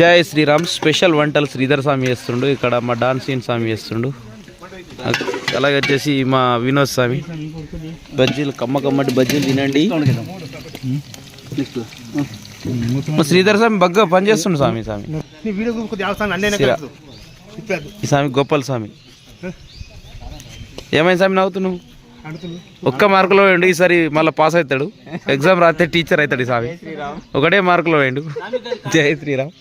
జై శ్రీరామ్. స్పెషల్ వంటలు శ్రీధర్ స్వామి చేస్తుండు. ఇక్కడ మా డాన్సీన్ స్వామి చేస్తుండు. అలాగే వచ్చేసి మా వినోద్ స్వామి. బజ్జీలు కమ్మ కమ్మటి బజ్జీలు తినండి. మా శ్రీధర్ స్వామి బగ్గ పని చేస్తుండు స్వామి స్వామి. స్వామి గోపాల్ స్వామి. ఏమైంది స్వామి నవ్వుతు నువ్వు అడుగుతుంది ఒక్క మార్కులో వేయండు ఈసారి మళ్ళీ పాస్ అవుతాడు. ఎగ్జామ్ రాస్తే టీచర్ అవుతాడు ఈ స్వామి. ఒకటే మార్కులో వేయండు జై శ్రీరామ్.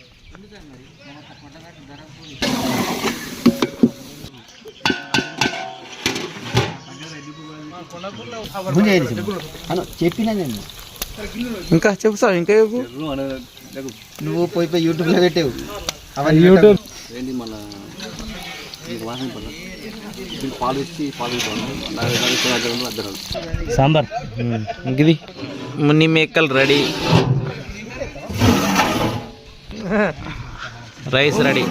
చెప్పినా నేను ఇంకా చెప్పు స్వామి ఇంకా చెప్పు. నువ్వు పోయి పోయి యూట్యూబ్లో పెట్టావు. యూట్యూబ్ ఏంటి మన మీకు వాసన పడ మీరు పాలు ఇచ్చి పాలు ఇస్తాను అద్దరు సాంబార్. ఇది మున్ని మేకలు రెడీ. Rice ready.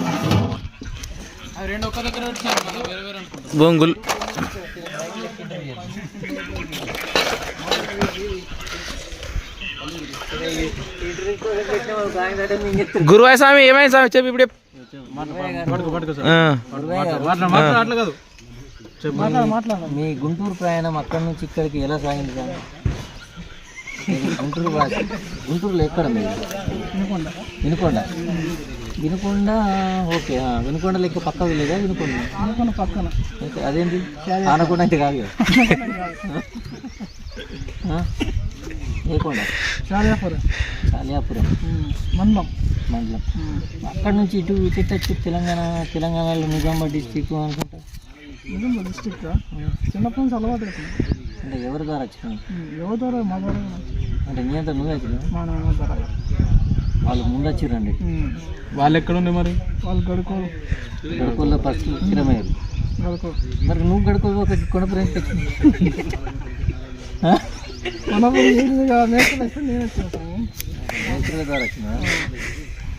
బొంగుల్. గురువాయ స్వామి ఏమైంది స్వామి? చెప్పి ఇప్పుడే. మీ గుంటూరు ప్రయాణం అక్కడి నుంచి ఇక్కడికి ఎలా సాగింది సార్ గుంటూరు గుంటూరులో ఎక్కడ మీరు? వినుకొండ. వినుకొండ ఓకే వినుకొండ లెక్క పక్క విలేదా వినుకొండ? వినుకొండ పక్కన. అదేంటి? ఆనకొండ అయితే కాదు కదా. ఆ? ఏ కొండ చాలియాపురం చాలియాపురం మండలం. మండలం. అక్కడ నుంచి ఇటు ఇటు వచ్చి తెలంగాణ తెలంగాణలో నిజామాబాద్ డిస్టిక్ అనుకుంటా. నిజామాబాద్ డిస్టిక్ చిన్నప్పటి నుంచి అలవాటు అంటే ఎవరి ద్వారా వచ్చినావు? ఎవరి ద్వారా? మా ద్వారా. అంటే నీ అంతా నువ్వే వచ్చినావు? మా నాన్న ద్వారా. వాళ్ళు ముందు వచ్చిరండి వాళ్ళు ఎక్కడ ఉండే మరి? వాళ్ళు గడుకోలు గడుకోల్లో ఫస్ట్ స్థిరమయ్యారు. గడుకో. మరి నువ్వు గడుకో ఒక కొనపురం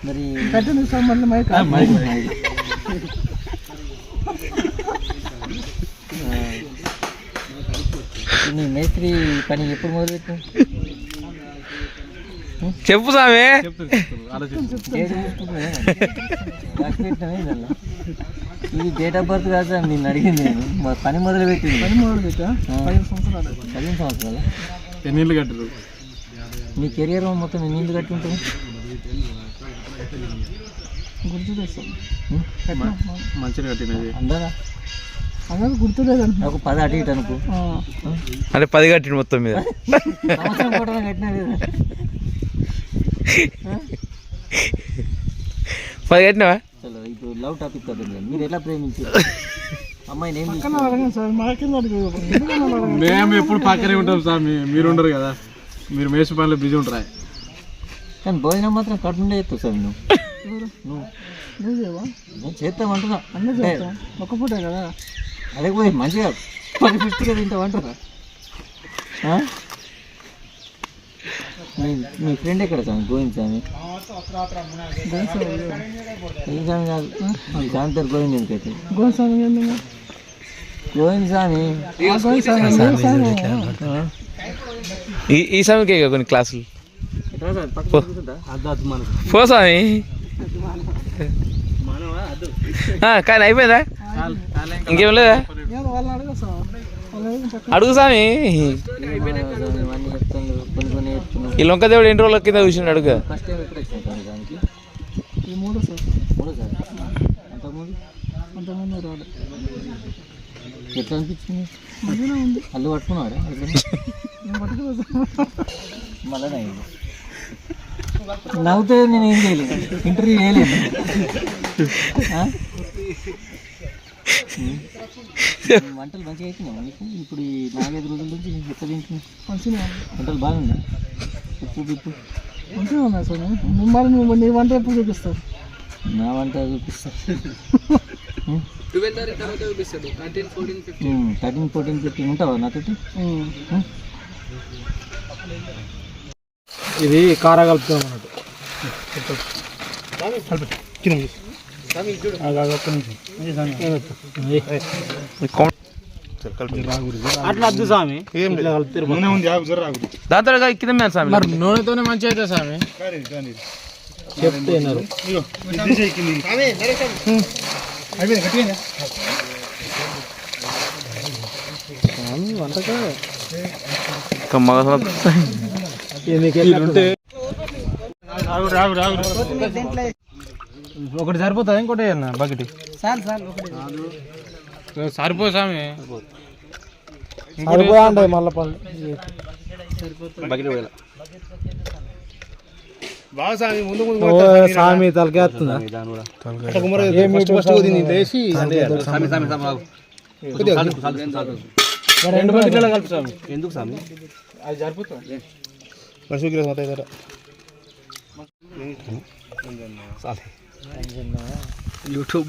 మరి కట్టిన సంబంధం నీ మేస్త్రి పని ఎప్పుడు మొదలుపెట్టావు చెప్పు స్వామి ఇది డేట్ ఆఫ్ బర్త్ కాదు సార్ నేను అడిగింది నేను. మా పని మొదలు పెట్టింది పని మొదలు పెట్టా పదిహేను సంవత్సరాలు పదిహేను సంవత్సరాలు. ఎన్ని కట్టరు నీ కెరియర్ మొత్తం ఎన్ని ఇల్లు కట్టి తెస్తాం మంచిగా కట్టినది. అందరా? అందరూ గుర్తులేదు ఒక పది అటు ఇటు అనుకో. అంటే పది కట్టిండు మొత్తం మీద. కట్టినా లేదా? పది కట్టినావా చలో ఇప్పుడు లవ్ టాపిక్ కదా మీరు ఎలా ప్రేమించారు అమ్మాయిని ఏం తీసుకున్నారు? మేము ఎప్పుడు పక్కనే ఉంటాం సార్ మీ- మీరు ఉండరు కదా. మీరు మేసి పనిలో బిజీ ఉంటారా? కానీ భోజనం మాత్రం కట్టుండే చేస్తావు సార్ నువ్వు. నువ్వు. నేను చేస్తామంటున్నా అంటే ఒక పూట కదా. అదే పోయి మంచిగా పది ఫిఫ్టీగా తింటామంటారా ఆ? మీ మీ ఫ్రెండ్ ఎక్కడ స్వామి? గోవింద్ స్వామి. ఈ స్వామి కాదు. స్వామి పేరు గోవింద్ ఎందుకైతే? గోవింద్ స్వామి? ఈ ఈ స్వామికే కొన్ని క్లాసులు? పో. స్వామి. ఆ, కానీ అయిపోయిందా? ఇంకేం లేదా? అడుగు స్వామి ఇవన్నీ చెప్తాను కొన్ని కొన్ని చెప్తున్నాను ఈ లొంక దేవుడు ఎన్ని రోజుల కింద చూసిండు అడుగు? ఫస్ట్ టైం ఎప్పుడు వచ్చినావు స్వామి దానికి ఈ మూడో సార్. మూడో సార్ అంతకుముందు అంతకుముందు రాడు. ఎట్లా అనిపించింది? అల్లు పట్టుకున్నారా మళ్ళీ అయింది నవ్వుతే నేను ఏం చేయలేదు. ఇంటర్వ్యూ చేయలేదు. వంటలు మంచిగా అవుతున్నాయి ఇప్పుడు ఈ నాలుగైదు రోజుల నుంచి ఎట్లా తింటున్నావు మంచిగా వంటలు బాగున్నాయి? ఉప్పు బిప్పు మంచిగా ఉన్నాయి సార్ మిమ్మల్ని నువ్వు నీ వంట ఎప్పుడు చూపిస్తావు నా వంట చూపిస్తా థర్టీన్ ఫోర్టీన్ ఫిఫ్టీన్ ఉంటావా నాతోటి? ఇది కారా కలుపుతాం అన్నట్టు కింద అట్లా వద్దు స్వామి. దాంతో కింద మీద స్వామి. మరి నూనెతోనే మంచిగా అవుతుంది స్వామి. చెప్తే వినరు. స్వామి వంటకాలు కమ్మగా ఒకటి సరిపోతుంది? ఇంకోటి అన్న బకెట్. సార్ సార్ ఒకటి సరిపో స్వామి. సరిపోయా ఉంటాయి మళ్ళీ బకెట్ పోయాలి. స్వామి తలకేస్తుందా రెండు బకెట్లలో కలిపి స్వామి. ఎందుకు సామి అది సరిపోతుంది. యూట్యూబ్.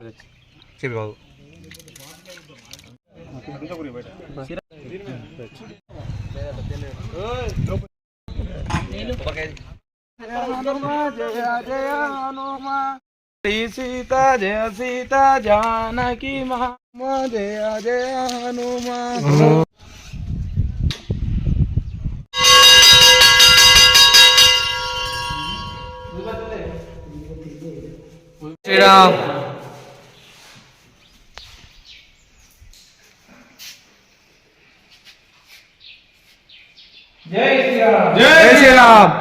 చెప్పి బాబు సీత జయ సీత జానకి మహమ్మ జయ జయ హనుమా శ్రీరామ్ జై శ్రీరామ్.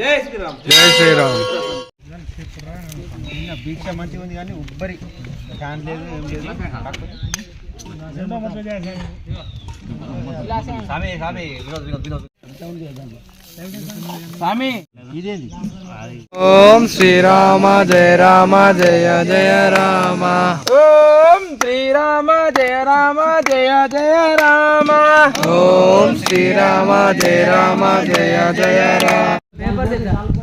జై శ్రీరామ్. దీక్ష మంచిగా ఉంది కానీ ఉబ్బరి. ఫ్యాన్ లేదు ఏం లేదు. వినోద్ వినోద్ స్వామి ఓం శ్రీరామ జయ రామ జయ జయ రామ. ఓం శ్రీరామ జయ రామ జయ జయ రామ. ఓం శ్రీరామ జయ రామ జయ జయ రామ. पेपर देता।